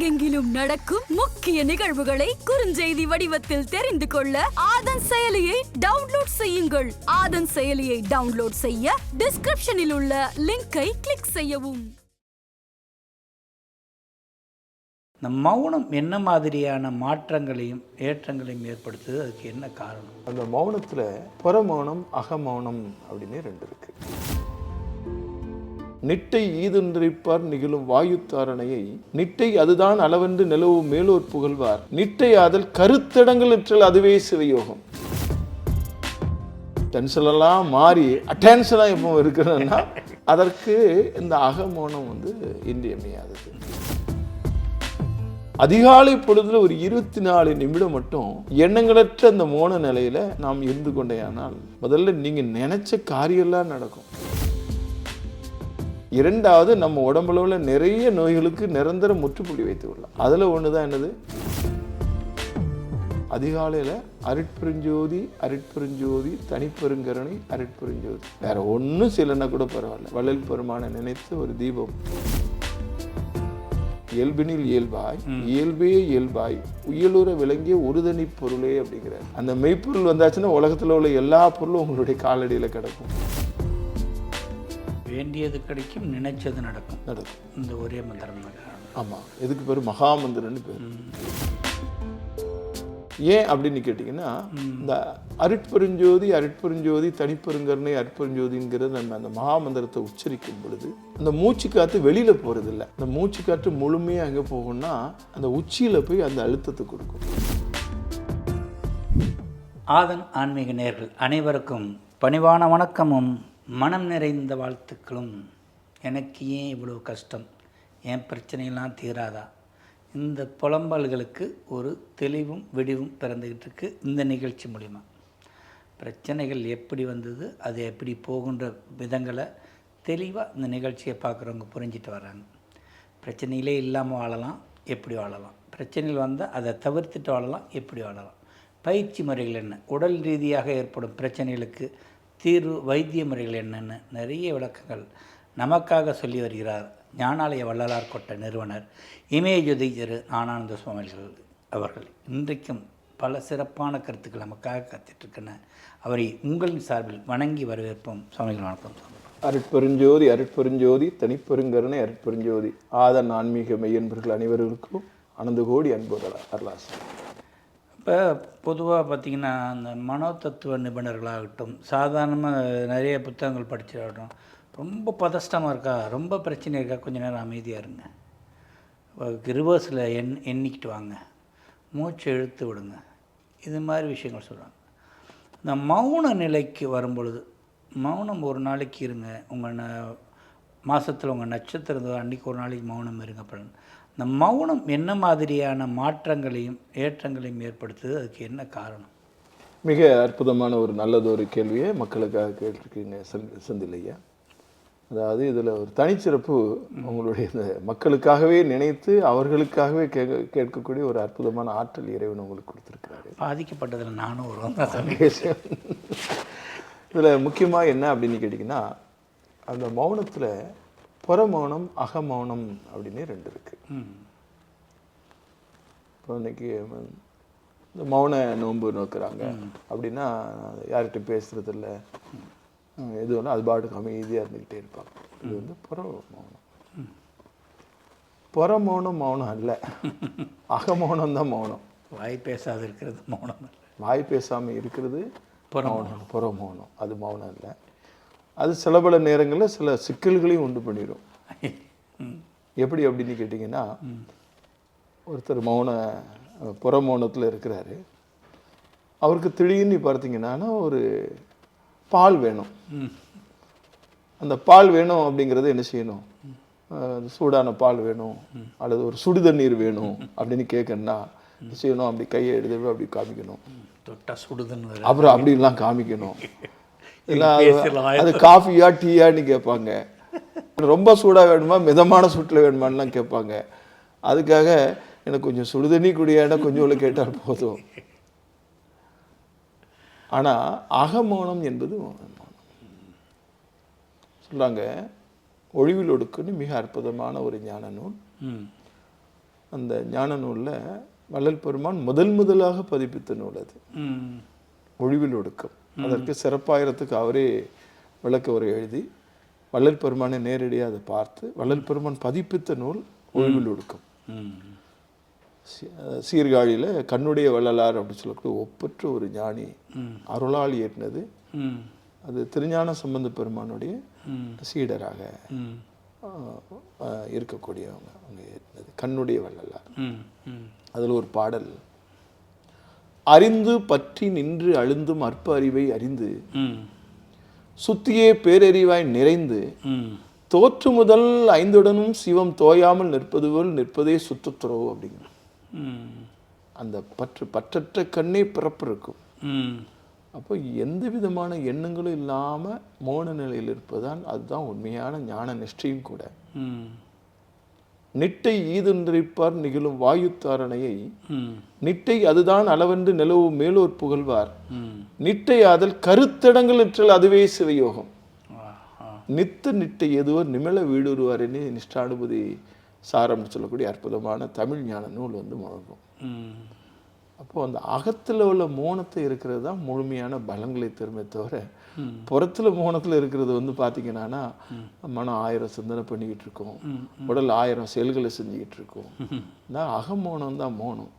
உலகெங்கிலும் நடக்கும் முக்கிய நிகழ்வுகளை குறுஞ்செய்தி வடிவத்தில் தெரிந்து கொள்ள ஆதன் செயலியை டவுன்லோட் செய்யுங்கள். ஆதன் செயலியை டவுன்லோட் செய்ய டிஸ்கிரிப்ஷனில் உள்ள லிங்கை கிளிக் செய்யவும். இந்த மௌனம் என்ன மாதிரியான மாற்றங்களையும் ஏற்றங்களையும் ஏற்படுத்துது? அதுக்கு என்ன காரணம்? அந்த மௌனத்தில் புறமௌனம் அகமௌனம் அப்படின்னு ரெண்டு இருக்கு. நிட்டை ஈதென்றிப்பார் நிகழும் வாயுத்தாரணையை நிட்டை அதுதான் அளவென்று நிலவும் மேலோர் புகழ்வார். நிட்டை ஆதல் கருத்தடங்களிற்றல் அதுவே சிவயோகம். டென்ஷனெல்லாம் மாறி அட்டென்ஷனாக இப்போ இருக்கிறன்னா அதற்கு இந்த அகமோனம் வந்து இன்றியமையாதது. அதிகாலை பொழுதுல ஒரு இருபத்தி நாலு நிமிடம் மட்டும் எண்ணங்களற்ற அந்த மோன நிலையில நாம் இருந்து கொண்டேயானால் முதல்ல நீங்க நினைச்ச காரியம்லாம் நடக்கும். இரண்டாவது நம்ம உடம்புல உள்ள நிறைய நோய்களுக்கு நிரந்தர முற்றுப்புள்ளி வைத்து விடலாம் அதுல ஒண்ணுதான் என்னது? அதிகாலையில அருட்பெருஞ்சோதி அருட்பெருஞ்சோதி தனிப்பெருங்கருணை அருட்பெருஞ்சோதி. வேற ஒண்ணும் சிலன்னா கூட பரவாயில்ல. வள்ளல் பெருமானை நினைத்து ஒரு தீபம். இயல்பினில் இயல்பாய் இயல்பே இயல்பாய் உயலுற விளங்கிய ஒருதனி பொருளே அப்படிங்கிறார். அந்த மெய்ப்பொருள் வந்தாச்சுன்னா உலகத்துல உள்ள எல்லா பொருளும் உங்களுடைய காலடியில கிடக்கும். வேண்டியது கிடைக்கும் நினைச்சது நடக்கும். நடக்கும். இந்த ஒரே மந்திரம் தான் காரணம். ஆமா எதுக்கு பேர் மகாமந்திரன்னு பேர். ஏன் அப்படின்னு கேட்டிங்கன்னா இந்த அருட்பெருஞ்சோதி அருட்பெருஞ்சோதி தனிப்பெருங்கருணை அருட்பெருஞ்சோதிங்கிறது நம்ம அந்த மகாமந்திரத்தை உச்சரிக்கும் பொழுது அந்த மூச்சு காற்று வெளியில போறது இல்ல அந்த மூச்சு காற்று முழுமையா எங்க போகும்னா அந்த உச்சியில போய் அந்த அழுத்தத்தை கொடுக்கும். ஆதன் ஆன்மீக நேர்கள் அனைவருக்கும் பணிவான வணக்கமும். மனம் நிறைந்த வாழ்த்துக்களும். எனக்கு ஏன் இவ்வளோ கஷ்டம்? என் பிரச்சனையெல்லாம் தீராதா? இந்த புலம்பல்களுக்கு ஒரு தெளிவும் விடிவும் பிறந்துக்கிட்டு இருக்கு இந்த நிகழ்ச்சி மூலிமா பிரச்சனைகள் எப்படி வந்தது அது எப்படி போகின்ற விதங்களை தெளிவாக இந்த நிகழ்ச்சியை பார்க்குறவங்க புரிஞ்சிட்டு வராங்க பிரச்சனையிலே இல்லாமல் வாழலாம் எப்படி வாழலாம்? பிரச்சனைகள் வந்தால் அதை தவிர்த்துட்டு வாழலாம் எப்படி வாழலாம்? பயிற்சி முறைகள் என்ன? உடல் ரீதியாக ஏற்படும் பிரச்சனைகளுக்கு தீர்வு வைத்திய முறைகள் என்னென்னு நிறைய விளக்கங்கள் நமக்காக சொல்லி வருகிறார் ஞானாலய வள்ளலார் கொட்ட நிறுவனர் இமயஜோதி திரு ஆனந்த சுவாமிகள் அவர்கள். இன்றைக்கும் பல சிறப்பான கருத்துக்கள் நமக்காக கற்றுட்ருக்கின அவரை உங்களின் சார்பில் வணங்கி வரவேற்போம் சுவாமிகள் வணக்கம். அருட்பெருஞ்சோதி அருட்பெருஞ்சோதி தனிப்பெருங்கருணை அருட்பெருஞ்சோதி. ஆதன் ஆன்மீக மெய்யன்பர்கள் அனைவருக்கும் அனந்த கோடி அன்பு அருளாசம் இப்போ பொதுவாக பார்த்திங்கன்னா அந்த மனோதத்துவ நிபுணர்களாகட்டும் சாதாரணமாக நிறைய புத்தகங்கள் படிச்சிடாகட்டும் ரொம்ப பதஷ்டமாக இருக்கா ரொம்ப பிரச்சனை இருக்கா கொஞ்ச நேரம் அமைதியாக இருங்க. ரிவர்ஸில் எண் எண்ணிக்கிட்டு வாங்க. மூச்சு இழுத்து விடுங்க. இது மாதிரி விஷயங்கள் சொல்கிறாங்க இந்த மௌன நிலைக்கு வரும்பொழுது மௌனம் ஒரு நாளைக்கு இருங்க. உங்கள் ந மாதத்தில் உங்கள் நட்சத்திரம் அன்றைக்கி ஒரு நாளைக்கு மௌனம் இருங்க பலன் இந்த மௌனம் என்ன மாதிரியான மாற்றங்களையும் ஏற்றங்களையும் ஏற்படுத்துது? அதுக்கு என்ன காரணம்? மிக அற்புதமான ஒரு நல்லதொரு கேள்வியை மக்களுக்காக கேட்டிருக்கீங்க செந் செந்திலையா. அதாவது இதில் ஒரு தனிச்சிறப்பு உங்களுடைய இந்த மக்களுக்காகவே நினைத்து அவர்களுக்காகவே கேட்க கேட்கக்கூடிய ஒரு அற்புதமான ஆற்றல் இறைவன் உங்களுக்கு கொடுத்துருக்கிறாரு. பாதிக்கப்பட்டதில் நானும் ஒரு இதில் முக்கியமாக என்ன அப்படின்னு கேட்டிங்கன்னா அந்த மௌனத்தில் புறமௌனம் அகமௌனம் அப்படின்னு ரெண்டு இருக்கு. ம். இப்போ இன்னைக்கு இந்த மௌன நோன்பு நோக்குறாங்க. அப்படின்னா யார்கிட்ட பேசுறது இல்லை எது வேணால் அது பாட்டுக்கு அமைதியாக இருந்துக்கிட்டே இருப்பாங்க. இது வந்து புற மௌனம் புற மௌனம் மௌனம் அல்ல. அகமௌனம் தான் மௌனம். வாய் பேசாது இருக்கிறது மௌனம் அல்ல. வாய் பேசாமல் இருக்கிறது புற மௌனம். புற மௌனம் அது மௌனம் இல்லை அது சில பல நேரங்களில் சில சிக்கல்களையும் உண்டு பண்ணிடும் எப்படி அப்படின்னு கேட்டிங்கன்னா ஒருத்தர் மௌன புற மௌனத்தில் இருக்கிறாரு. அவருக்கு திடீர்னு பார்த்தீங்கன்னா ஒரு பால் வேணும். அந்த பால் வேணும் அப்படிங்கிறத என்ன செய்யணும்? சூடான பால் வேணும் அல்லது ஒரு சுடு தண்ணீர் வேணும் அப்படின்னு கேட்கணும்னா செய்யணும்? அப்படி கையை எடுத்து அப்படி காமிக்கணும். தொட்டா வேற. அப்புறம் அப்படிலாம் காமிக்கணும். இல்லை. அது காஃபியா டீயான்னு கேட்பாங்க. ரொம்ப சூடாக வேணுமா? மிதமான சூட்டில் வேணுமான்லாம் கேட்பாங்க. அதுக்காக எனக்கு கொஞ்சம் சுடுதண்ணி குடியாட கொஞ்சம் கேட்டால் போதும். ஆனால் அகமௌனம் என்பது மௌனம் சொல்றாங்க ஒழிவில் ஒடுக்குன்னு மிக அற்புதமான ஒரு ஞான நூல். அந்த ஞான நூலில் வள்ளல் பெருமான் முதல் முதலாக பதிப்பித்த நூல் அது. ஒழிவில் ஒடுக்கம். அதற்கு சிறப்பாயிரத்துக்கு அவரே விளக்க உரை எழுதி வள்ளல் பெருமானை நேரடியாக அதை பார்த்து வள்ளல் பெருமான் பதிப்பித்த நூல் ஒழிவில் ஒடுக்கம் சீர்காழியில் கண்ணுடைய வள்ளலார் அப்படின்னு சொல்லக்கூடிய ஒப்பற்ற ஒரு ஞானி அருளால் ஏற்றினது. அது திருஞான சம்பந்த பெருமானுடைய சீடராக இருக்கக்கூடியவங்க அவங்க ஏற்றினது. கண்ணுடைய வள்ளலார். அதில் ஒரு பாடல் அறிந்து பற்றி நின்று அழுந்தும் அற்ப அறிவை அறிந்து சுத்தியே பேரறிவாய் நிறைந்து தோற்று முதல் ஐந்துடனும் சிவம் தோயாமல் நிற்பது போல் நிற்பதே சுத்தத்துறவு அப்படிங்கிற. அந்த பற்று பற்றற்ற கண்ணே பிறப்பு இருக்கும். ம். அப்போ எந்த விதமான எண்ணங்களும் இல்லாமல் மௌன நிலையில் இருப்பதுதான் அதுதான் உண்மையான ஞான நிஷ்டையும் கூட. நிட்டை ஈதுன்றிப்பார் நிகழும் வாயுத்தாரணையை ம். நிட்டை அதுதான் அளவென்று நிலவும் மேலோர் புகழ்வார். நிட்டை ஆதல் கருத்தடங்கள் நிற்றல் அதுவே சிவயோகம். நித்த நிட்டை எதுவர் நிமிள வீடுருவாருன்னு நிஷ்டானுபதி சாரம்னு சொல்லக்கூடிய அற்புதமான தமிழ் ஞான நூல் வந்து முழங்கும். ம். அப்போ அந்த அகத்தில் உள்ள மோனத்தை இருக்கிறது தான் முழுமையான பலங்களை தருமே தவிர புறத்தில் மோனத்தில் இருக்கிறது வந்து பார்த்தீங்கன்னா மனம் ஆயிரம் சிந்தனை பண்ணிக்கிட்டு இருக்கோம். உடல் ஆயிரம் செயல்களை செஞ்சுக்கிட்டு இருக்கோம். நான் அகமோனம் தான் மோனம்.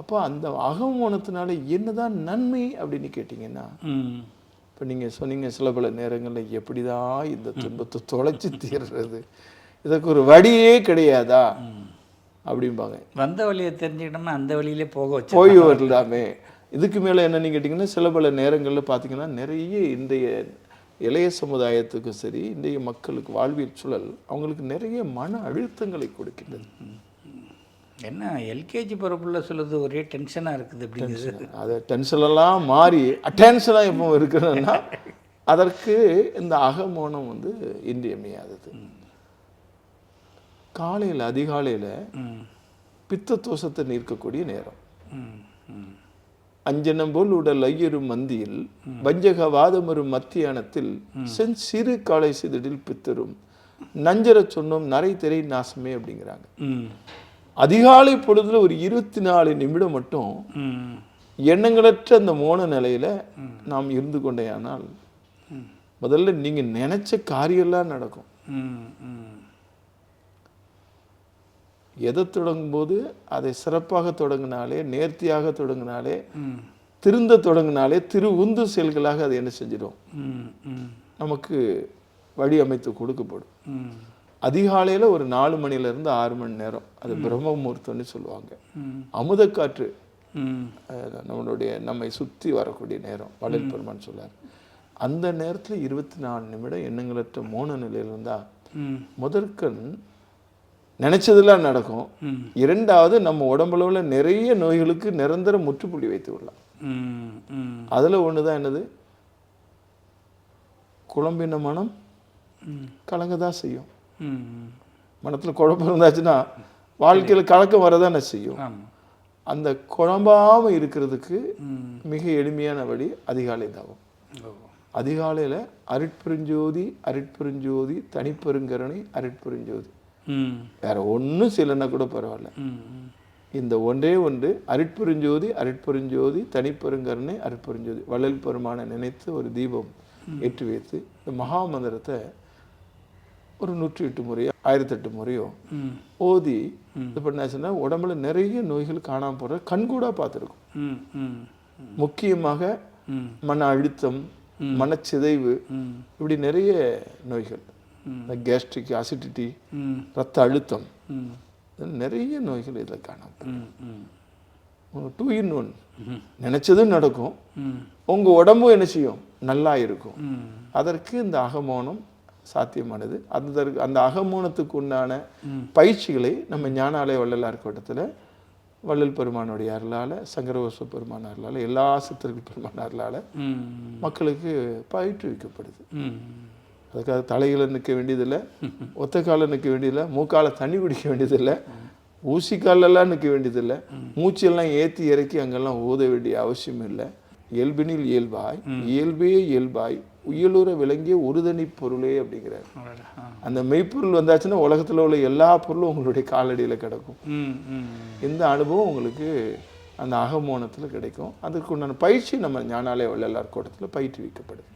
அப்போ அந்த அகமோனத்தினால என்னதான் நன்மை அப்படின்னு கேட்டிங்கன்னா இப்போ நீங்கள் சொன்னீங்க சில பல நேரங்களில் எப்படி தான் இந்த துன்பத்தை தொலைச்சி தீர்றது? இதற்கு ஒரு வழியே கிடையாதா? அப்படிம்பாங்க. வந்த வழியை தெரிஞ்சுக்கிட்டோம்னா அந்த வழியிலே போக வச்சு போய் வரலாமே. இதுக்கு மேலே என்னன்னு கேட்டிங்கன்னா சில பல நேரங்களில் பார்த்தீங்கன்னா நிறைய இன்றைய இளைய சமுதாயத்துக்கும் சரி இன்றைய மக்களுக்கு வாழ்வியல் சூழல் அவங்களுக்கு நிறைய மன அழுத்தங்களை கொடுக்கின்றது. என்ன எல்கேஜி பிறப்புள்ள சொல்லுது ஒரே டென்ஷனாக இருக்குது அப்படிங்கிறது. அது டென்ஷனெல்லாம் மாறி அட்டென்ஷனாக எப்போ இருக்கிறதுனா அதற்கு இந்த அகமோனம் வந்து இன்றியமையாதது. காலையில் அதிகாலையில் பித்த தோஷத்தை நீர்க்கக்கூடிய நேரம். அஞ்சனம் போல் உடல் ஐயரும் மந்தியில் வஞ்சக வாதமரும் மத்தியானத்தில் சென் சிறு காலை சிதடில் பித்தரும். நஞ்சரச் சொன்னோம் நரை திரை நாசமே அப்படிங்கிறாங்க. அதிகாலை பொழுதுல ஒரு இருபத்தி நாலு நிமிடம் மட்டும் எண்ணங்களற்ற அந்த மோன நிலையில நாம் இருந்து கொண்டேயானால் முதல்ல நீங்க நினைச்ச காரியம்லாம் நடக்கும். எதை தொடங்கும் போது அதை சிறப்பாக தொடங்கினாலே நேர்த்தியாக தொடங்கினாலே திருந்த தொடங்கினாலே திரு உந்து செயல்களாக அதை என்ன செஞ்சிடும்? நமக்கு வழி அமைத்து கொடுக்கப்படும். அதிகாலையில ஒரு நாலு மணில இருந்து ஆறு மணி நேரம். அது பிரம்ம முகூர்த்தம்னு சொல்லுவாங்க. அமுதக்காற்று. நம்மளுடைய நம்மை சுற்றி வரக்கூடிய நேரம். வள்ளல் பெருமான் சொல்லார் அந்த நேரத்துல இருபத்தி நாலு நிமிடம் எண்ணங்களற்ற மோன நிலையில் இருந்தா ம். முதற்கண் நினைச்சதெல்லாம் நடக்கும். இரண்டாவது நம்ம உடம்புல உள்ள நிறைய நோய்களுக்கு நிரந்தர முற்றுப்புள்ளி வைத்து விடலாம். அதுல ஒண்ணுதான் என்னது? குழம்பின மனம் கலங்க தான் செய்யும். மனத்துல குழப்பம் இருந்தாச்சுன்னா வாழ்க்கையில கலக்கம் வரதானே செய்யும். அந்த குழம்பாம இருக்கிறதுக்கு மிக எளிமையான வழி அதிகாலை தவம் அதிகாலையில அருட்பெருஞ்சோதி அருட்பெருஞ்சோதி தனிப்பெருங்கருணை அருட்பெருஞ்சோதி. வேற ஒண்ணும் செய்யலைன்னா கூட பரவாயில்ல. இந்த ஒன்றே ஒன்று அருட்பெருஞ்சோதி அருட்பெருஞ்சோதி தனிப்பெருங்கருணை அருட்பெருஞ்சோதி வள்ளல் பெருமானை நினைத்து ஒரு தீபம் ஏற்றி வைத்து இந்த மகா மந்திரத்தை ஒரு நூற்றி எட்டு முறையோ ஆயிரத்தெட்டு முறையோ ஓதி இது பண்ணாச்சுன்னா உடம்புல நிறைய நோய்கள் காணாமல் போற கண்கூடா பார்த்துருக்கும். ம் ம் முக்கியமாக மன அழுத்தம் மனச்சிதைவு இப்படி நிறைய நோய்கள். கேஸ்ட்ரிக் அசிடிட்டி ரத்த அழுத்தம் நிறைய நோய்கள் இதில் காணாம ம் ம் டூ இன் ஒன் நினைச்சதும் நடக்கும். உங்கள் உங்க உடம்பும் என்ன செய்யும்? நல்லா இருக்கும். ம் அதற்கு இந்த அகமோனம் சாத்தியமானது. அந்த அந்த அகமோனத்துக்கு உண்டான பயிற்சிகளை நம்ம ஞானாலய வள்ளலார் கோட்டத்தில் வள்ளல் பெருமானுடைய அருளால் சங்கரவச பெருமான அருளால் எல்லா சித்தர்கள் பெருமான அருளால் மக்களுக்கு பயிற்றுவிக்கப்படுது. அதுக்காக தலைகளை நிற்க வேண்டியதில்லை ஒத்த கால நிற்க வேண்டியதில்லை மூக்கால தண்ணி குடிக்க வேண்டியதில்லை ஊசிக்காலெல்லாம் நிற்க வேண்டியதில்லை மூச்செல்லாம் ஏற்றி இறக்கி அங்கெல்லாம் ஊத வேண்டிய அவசியம் இல்லை இயல்பினில் இயல்பாய் இயல்பே இயல்பாய் உயலுற விளங்கிய ஒருதனி பொருளே அப்படிங்கிறார். அந்த மெய்ப்பொருள் வந்தாச்சுன்னா உலகத்தில் உள்ள எல்லா பொருளும் உங்களுடைய காலடியில் கிடக்கும். இந்த அனுபவம் உங்களுக்கு அந்த அகமோனத்தில் கிடைக்கும். அதுக்கு உண்டான பயிற்சி நம்ம ஞானாலய வள்ளலார் கூட்டத்தில் பயிற்றுவிக்கப்படுது.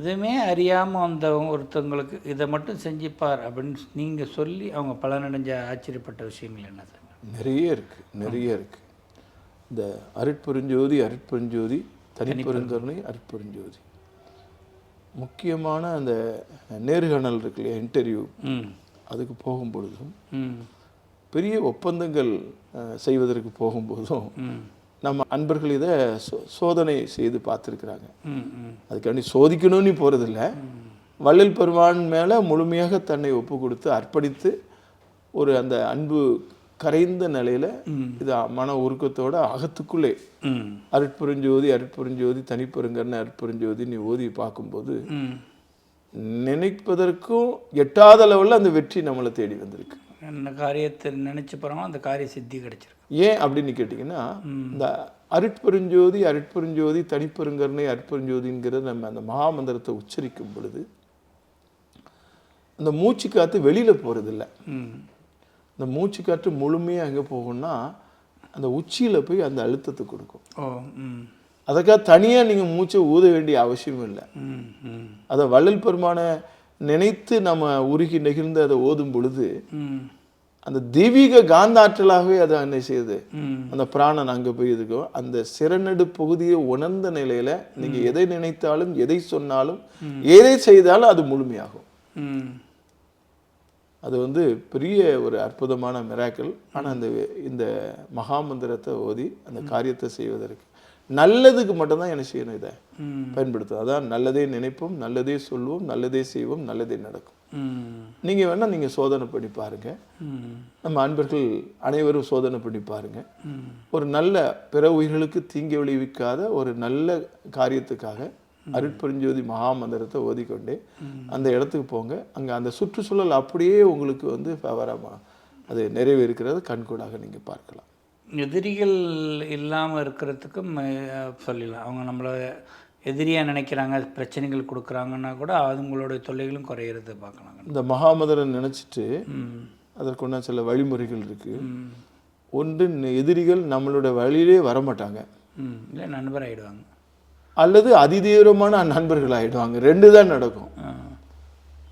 எதுவுமே அறியாமல் அந்த ஒருத்தவங்களுக்கு இதை மட்டும் செஞ்சுப்பார் அப்படின்னு நீங்கள் சொல்லி அவங்க பலனடைஞ்ச ஆச்சரியப்பட்ட விஷயங்கள் என்ன சார்? நிறைய இருக்கு நிறைய இருக்கு. இந்த அருட்பெருஞ்சோதி அருட்பெருஞ்சோதி தனிப்பெருங்கருணை அருட்பெருஞ்சோதி. முக்கியமான அந்த நேர்காணல் இருக்கு இல்லையா இன்டர்வியூ ம். அதுக்கு போகும் பொழுதும் ம். பெரிய ஒப்பந்தங்கள் செய்வதற்கு போகும்போதும் நம்ம அன்பர்கள் இதை சோ- சோதனை செய்து பார்த்துருக்குறாங்க. அதுக்காண்டி சோதிக்கணும்னு போகிறதில்ல வள்ளல் பெருமான் மேலே முழுமையாக தன்னை ஒப்பு கொடுத்து அர்ப்பணித்து ஒரு அந்த அன்பு கரைந்த நிலையில் இது மன உருக்கத்தோட அகத்துக்குள்ளே. அருட்பெருஞ்சோதி அருட்பெருஞ்சோதி தனிப்பெருங்கன்னு அருட்பெருஞ்சோதி நீ ஓதி பார்க்கும்போது நினைப்பதற்கும் எட்டாத லெவலில் அந்த வெற்றி நம்மளை தேடி வந்திருக்கு. என்ன காரியத்தை நினச்சி போகிறோமோ அந்த காரிய சித்தி கிடைச்சிருக்கு. ஏன் அப்படின்னு கேட்டிங்கன்னா இந்த அருட்பெருஞ்சோதி அருட்பெருஞ்சோதி தனிப்பெருங்கருணை அருட்பெருஞ்சோதிங்கிற நம்ம அந்த மகாமந்திரத்தை உச்சரிக்கும் பொழுது அந்த மூச்சு காற்று வெளியில் போகிறதில்ல இந்த மூச்சு காற்று முழுமையாக எங்கே போகும்னா அந்த உச்சியில் போய் அந்த அழுத்தத்தை கொடுக்கும். ஓ அதுக்காக தனியாக நீங்கள் மூச்சை ஊத வேண்டிய அவசியம் இல்லை. அதை வள்ளல் பெருமானை நினைத்து நம்ம உருகி நெகிழ்ந்து அதை ஓதும் பொழுது அந்த தெய்வீக காந்தாற்றலாகவே அதை என்ன செய்யுது அந்த பிராணன் அங்கே போய் இருக்கும் அந்த சிறநடு பகுதியை உணர்ந்த நிலையில நீங்க எதை நினைத்தாலும் எதை சொன்னாலும் எதை செய்தாலும் அது முழுமையாகும். அது வந்து பெரிய ஒரு அற்புதமான மிராக்கள் ஆனா அந்த இந்த மகாமந்திரத்தை ஓதி அந்த காரியத்தை செய்வதற்கு நல்லதுக்கு மட்டும்தான் என்ன செய்யணும் இதை பயன்படுத்தும் அதான் நல்லதே நினைப்போம் நல்லதே சொல்வோம் நல்லதே செய்வோம் நல்லதே நடக்கும். நீங்க வேணா நீங்க சோதனை பண்ணி பாருங்க. நம்ம அன்பர்கள் அனைவரும் சோதனை பண்ணி பாருங்க. ஒரு நல்ல பிற உயிர்களுக்கு தீங்கு விளைவிக்காத ஒரு நல்ல காரியத்துக்காக அருட்பெருஞ்சோதி மகாமந்திரத்தை ஓதிக்கொண்டே அந்த இடத்துக்கு போங்க. அங்க அந்த சுற்றுச்சூழல் அப்படியே உங்களுக்கு வந்து ஃபேவராக அது நிறைவேறுகிறது. கண்கூடாக நீங்க பார்க்கலாம். எதிரிகள் இல்லாமல் இருக்கிறதுக்கும் சொல்லிடலாம் அவங்க நம்மளை எதிரியாக நினைக்கிறாங்க பிரச்சனைகள் கொடுக்குறாங்கன்னா கூட அவங்களுடைய தொல்லைகளும் குறையிறது பார்க்கலாங்க இந்த மகாமந்திரம் நினைச்சிட்டு அதற்குண்டான சில வழிமுறைகள் இருக்கு. ம். ஒன்று எதிரிகள் நம்மளோட வழியிலே வரமாட்டாங்க. இல்லை நண்பர் ஆகிடுவாங்க அல்லது அதிதீவிரமான நண்பர்கள் ஆயிடுவாங்க. ரெண்டு தான் நடக்கும்.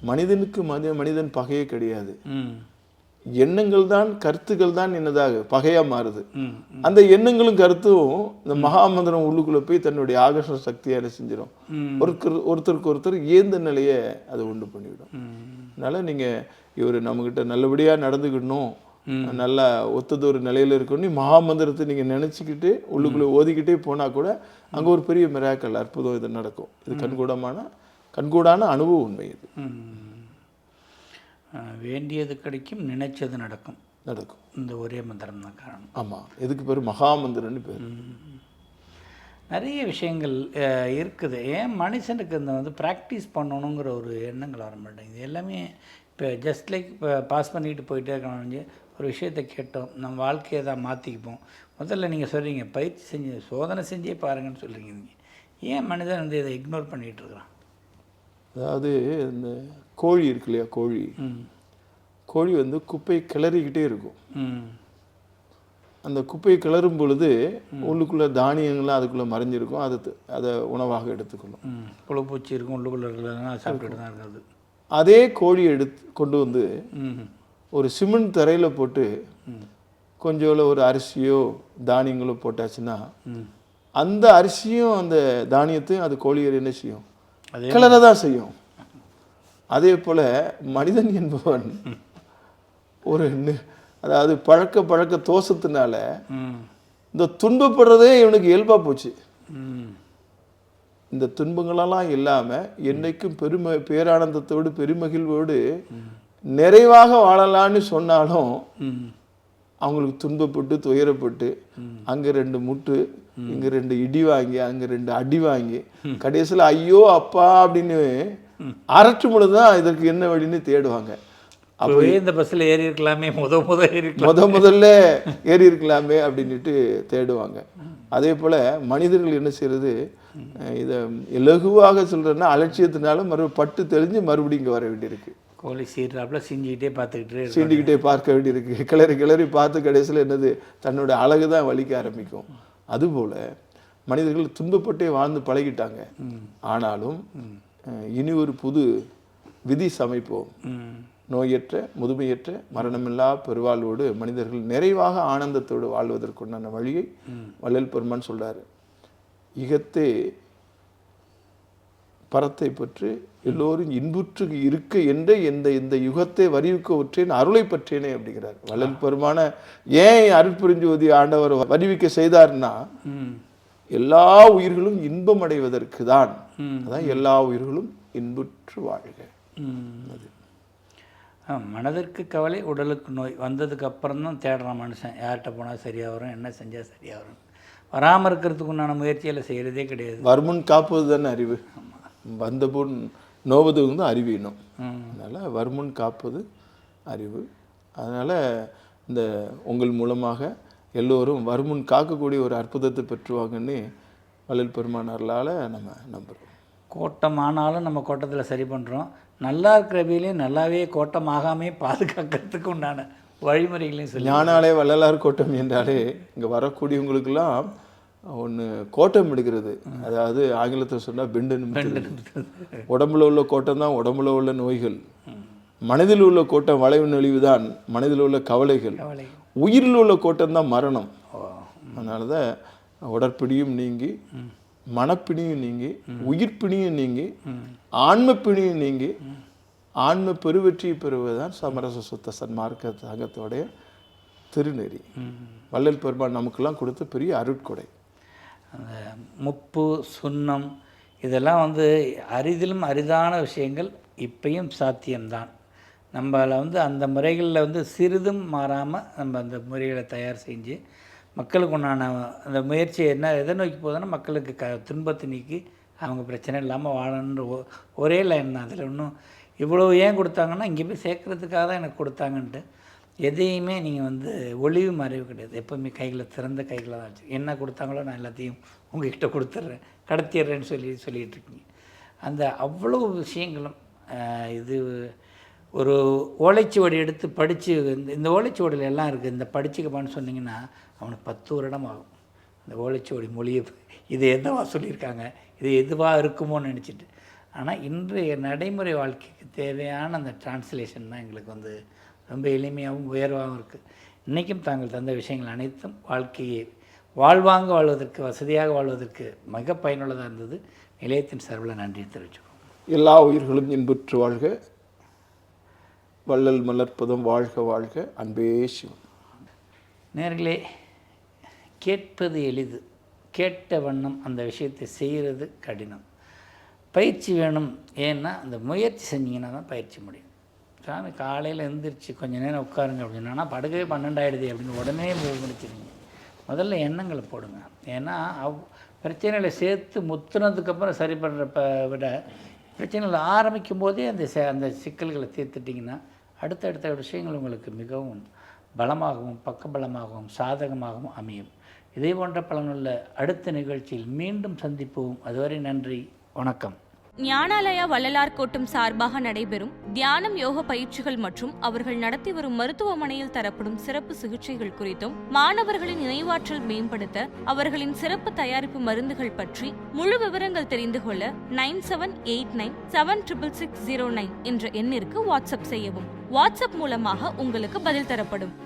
மனிதனுக்கு மனித மனிதன் பகையே கிடையாது. எண்ணங்கள் தான் கருத்துக்கள் தான் என்னதாக பகையா மாறுது. அந்த எண்ணங்களும் கருத்தும் இந்த மகாமந்திரம் உள்ளுக்குள்ள போய் தன்னுடைய ஆகர்ஷண சக்தியை என்ன செஞ்சிடும். ஒருத்தர் ஒருத்தருக்கு ஒருத்தர் ஏந்த நிலையை அதை உண்டு பண்ணிவிடும். அதனால நீங்க இவர் நம்மகிட்ட நல்லபடியா நடந்துக்கிடணும் நல்ல ஒத்தது ஒரு நிலையில இருக்கணும் மகாமந்திரத்தை நீங்க நினைச்சுக்கிட்டு உள்ளுக்குள்ள ஓதிக்கிட்டே போனா கூட அங்க ஒரு பெரிய மிராக்கள் அற்புதம் இது நடக்கும். இது கண்கூடமான கண்கூடான அனுபவ உண்மை இது. வேண்டியது கிடைக்கும் நினைச்சது நடக்கும். நடக்கும். இந்த ஒரே மந்திரம் தான் காரணம். ஆமா இதுக்கு பேர் மகாமந்திரம்னு பேர். நிறைய விஷயங்கள் இருக்குது. ஏன் மனுஷனுக்கு இந்த வந்து ப்ராக்டிஸ் பண்ணணுங்கிற ஒரு எண்ணங்கள் வர மாட்டேங்குது. எல்லாமே இப்போ ஜஸ்ட் லைக் இப்போ பாஸ் பண்ணிட்டு போயிட்டே இருக்கணும் ஒரு விஷயத்தை கேட்டோம் நம்ம வாழ்க்கையை தான் மாற்றிக்குப்போம் முதல்ல நீங்கள் சொல்கிறீங்க பயிற்சி செஞ்சு சோதனை செஞ்சே பாருங்கன்னு சொல்கிறீங்க நீங்கள் ஏன் மனிதன் வந்து இதை இக்னோர் பண்ணிகிட்டு இருக்கிறான்? அதாவது இந்த கோழி இருக்கு இல்லையா கோழி. ம். கோழி வந்து குப்பை கிளறிக்கிட்டே இருக்கும். ம். அந்த குப்பையை கிளறும் பொழுது உள்ளுக்குள்ள தானியங்கள்லாம் அதுக்குள்ள மறைஞ்சிருக்கும். அது அதை உணவாக எடுத்துக்கணும் ம். புழுப்பூச்சி இருக்கும் உள்ளுக்குள்ள சாப்பிட்டுட்டு தான் இருக்கிறது. அதே கோழியை எடுத்து கொண்டு வந்து ம். ஒரு சிமெண்ட் தரையில போட்டு கொஞ்சோல ஒரு அரிசியோ தானியங்களோ போட்டாச்சுன்னா அந்த அரிசியும் அந்த தானியத்தையும் அது கோழியர் என்ன செய்யும்? கிளற தான் செய்யும். அதே போல மனிதன் என்பவன் ஒரு அதாவது பழக்க பழக்க தோஷத்தினால இந்த துன்பப்படுறதே இவனுக்கு இயல்பா போச்சு. இந்த துன்பங்களெல்லாம் இல்லாம என்னைக்கும் பெரும பேரானந்தத்தோடு பெருமகிழ்வோடு நிறைவாக வாழலான்னு சொன்னாலும் அவங்களுக்கு துன்பப்பட்டு துயரப்பட்டு அங்க ரெண்டு முட்டு இங்க ரெண்டு இடி வாங்கி அங்க ரெண்டு அடி வாங்கி கடைசியில் ஐயோ அப்பா அப்படின்னு அரட்டும் பொழுதுதான் இதற்கு என்ன வழின்னு தேடுவாங்க. அப்போவே இந்த பஸ்ஸில் ஏறி இருக்கலாமே முத முத ஏறி முத முதல்ல ஏறி இருக்கலாமே அப்படின்ட்டு தேடுவாங்க. அதே போல் மனிதர்கள் என்ன செய்யறது? இதை இலகுவாக சொல்கிறேன்னா அலட்சியத்தினால மறு பட்டு தெளிஞ்சு மறுபடியும் இங்கே வர வேண்டியிருக்கு. கோழி சீர்றாப்புல சிஞ்சிக்கிட்டே பார்த்துக்கிட்டே சீண்டிக்கிட்டே பார்க்க வேண்டியிருக்கு. கிளறி கிளறி பார்த்து கடைசியில் என்னது? தன்னோட அழகு தான் வலிக்க ஆரம்பிக்கும். அதுபோல் மனிதர்கள் துன்பப்பட்டே வாழ்ந்து பழகிட்டாங்க. ஆனாலும் இனி ஒரு புது விதி சமைப்போம். நோயற்ற முதுமையற்ற மரணமில்லா பெருவாழ்வோடு மனிதர்கள் நிறைவாக ஆனந்தத்தோடு வாழ்வதற்குண்டான வழியை வள்ளல் பெருமான் சொல்றாரு. இகத்தே பரத்தை பற்றி எல்லோரும் இன்புற்று இருக்க என்ற இந்த இந்த யுகத்தை வரிவுக்க ஒற்றேன் அருளை பற்றேனே அப்படிங்கிறார். வள்ளல் பெருமான ஏன் அருட்புரிஞ்சுவதி ஆண்டவர் வரிவிக்க செய்தார்னா எல்லா உயிர்களும் இன்பம் அடைவதற்கு தான் அதான் எல்லா உயிர்களும் இன்புற்று வாழ்க. ஆ, மனதிற்கு கவலை உடலுக்கு நோய். வந்ததுக்கு அப்புறம் தான் தேடுறான் மனுஷன். யார்கிட்ட போனால் சரியாக வரும் என்ன செஞ்சால் சரியாக வரும். வராமல் இருக்கிறதுக்கு உண்டான முயற்சியில் செய்கிறதே கிடையாது. வருமுன் காப்பது தானே அறிவு வந்த பொன் நோவது வந்து அறிவீனும் ம். அதனால் வருமுன் காப்பது அறிவு. அதனால் இந்த உங்கள் மூலமாக எல்லோரும் வருமுன் காக்கக்கூடிய ஒரு அற்புதத்தை பெற்றுவாங்கன்னு வள்ளல் பெருமானார்களால் நம்ம நம்புகிறோம் கோட்டம் ஆனாலும் நம்ம கோட்டத்தில் சரி பண்ணுறோம் நல்லா இருக்கிறவையிலையும் நல்லாவே கோட்டம் ஆகாமே பாதுகாக்கிறதுக்கு உண்டான வழிமுறைகளையும் சொல்லி ஞானாலே வள்ளலார் கோட்டம் என்றாலே இங்கே வரக்கூடியவங்களுக்கெல்லாம் ஒன்று கோட்டம் எடுக்கிறது அதாவது ஆங்கிலத்தில் சொன்னால் பெண்டு உடம்புல உள்ள கோட்டம் தான் உடம்புல உள்ள நோய்கள். மனதில் உள்ள கோட்டம் வளைவு நெளிவு தான் மனதில் உள்ள கவலைகள். கவலை உயிரில் உள்ள கோட்டம் தான் மரணம். அதனால தான் உடற்பிணியும் நீங்கி மனப்பிணியும் நீங்கி உயிர்ப்பிணியும் நீங்கி ஆன்மப்பிணியும் நீங்கி ஆன்ம பெருவெற்றியை பெறுவதுதான் சமரச சுத்த சன்மார்க்க சங்கத்தோடைய திருநெறி. வள்ளல் பெருமான் நமக்கெல்லாம் கொடுத்த பெரிய அருட்கொடை. அந்த முப்பு சுண்ணம் இதெல்லாம் வந்து அரிதிலும் அரிதான விஷயங்கள் இப்பையும் சாத்தியம்தான். நம்மளை வந்து அந்த முறைகளில் வந்து சிறிதும் மாறாமல் நம்ம அந்த முறைகளை தயார் செஞ்சு மக்களுக்கு உண்டான அந்த முயற்சி என்ன எதை நோக்கி போகுதுன்னா மக்களுக்கு க துன்பத்தை நீக்கி அவங்க பிரச்சனை இல்லாமல் வாழணுன்ற ஒ- ஒரே லைன் தான். அதில் இன்னும் இவ்வளோ ஏன் கொடுத்தாங்கன்னா இங்கே போய் சேர்க்கறதுக்காக தான் எனக்கு கொடுத்தாங்கன்ட்டு எதையுமே நீங்கள் வந்து ஒளிவு மறைவு கிடையாது. எப்போவுமே கையில் திறந்த கையில் தான் வச்சு என்ன கொடுத்தாங்களோ நான் எல்லாத்தையும் உங்ககிட்ட கொடுத்துட்றேன் கடத்திடுறேன்னு சொல்லி சொல்லிகிட்டு இருக்கீங்க அந்த அவ்வளோ விஷயங்களும் இது ஒரு ஓலைச்சுவடி எடுத்து படித்து இந்த இந்த ஓலைச்சுவடியில் எல்லாம் இருக்குது இந்த படிச்சுக்கப்பான்னு சொன்னிங்கன்னா அவனுக்கு பத்து வருடம் ஆகும் இந்த ஓலைச்சுவடி மொழியை இது என்னவா சொல்லியிருக்காங்க? இது எதுவாக இருக்குமோன்னு நினச்சிட்டு. ஆனால் இன்றைய நடைமுறை வாழ்க்கைக்கு தேவையான அந்த டிரான்ஸ்லேஷன் தான் எங்களுக்கு வந்து ரொம்ப எளிமையாகவும் உயர்வாகவும் இருக்குது இன்றைக்கும் தாங்கள் தந்த விஷயங்கள் அனைத்தும் வாழ்க்கையை வாழ்வாங்க வாழ்வதற்கு வசதியாக வாழ்வதற்கு மிக பயனுள்ளதாக இருந்தது. நிலையத்தின் சார்பில் நன்றி தெரிவிச்சுக்கிறோம் எல்லா உயிர்களும் இன்புற்று வாழ்க. வள்ளல் மலர்ப்பதம் வாழ்க வாழ்க. அன்பே சிவம் நேர்களே கேட்பது எளிது. கேட்ட வண்ணம் அந்த விஷயத்தை செய்கிறது கடினம். பயிற்சி வேணும். ஏன்னா அந்த முயற்சி செஞ்சீங்கன்னா தான் பயிற்சி முடியும். சாமி காலையில் எழுந்திரிச்சு கொஞ்ச நேரம் உட்காருங்க அப்படின்னா. படுக்கவே பன்னெண்டாயிடுது அப்படின்னு உடனே மூவ் முடிச்சிருங்க முதல்ல எண்ணங்களை போடுங்க. ஏன்னா அவ் பிரச்சனைகளை சேர்த்து முத்துனதுக்கப்புறம் சரி பண்ணுறப்ப விட பிரச்சனைகள் ஆரம்பிக்கும் போதே அந்த சே அந்த சிக்கல்களை தீர்த்துட்டிங்கன்னா அடுத்தடுத்த விஷயங்கள் உங்களுக்கு மிகவும் பலமாகவும் பக்கபலமாகவும் சாதகமாகவும் அமையும். இதே போன்ற பலனுள்ள அடுத்த நிகழ்ச்சியில் மீண்டும் சந்திப்போம். அதுவரை நன்றி. வணக்கம். ஞானாலயா வள்ளலார் கோட்டம் சார்பாக நடைபெறும் தியானம் யோக பயிற்சிகள் மற்றும் அவர்கள் நடத்தி வரும் மருத்துவமனையில் தரப்படும் சிறப்பு சிகிச்சைகள் குறித்தும் மாணவர்களின் நினைவாற்றல் மேம்படுத்த அவர்களின் சிறப்பு தயாரிப்பு மருந்துகள் பற்றி முழு விவரங்கள் தெரிந்து கொள்ள nine seven eight nine seven triple six zero nine என்ற எண்ணிற்கு வாட்ஸ்அப் செய்யவும். வாட்ஸ்அப் மூலமாக உங்களுக்கு பதில் தரப்படும்.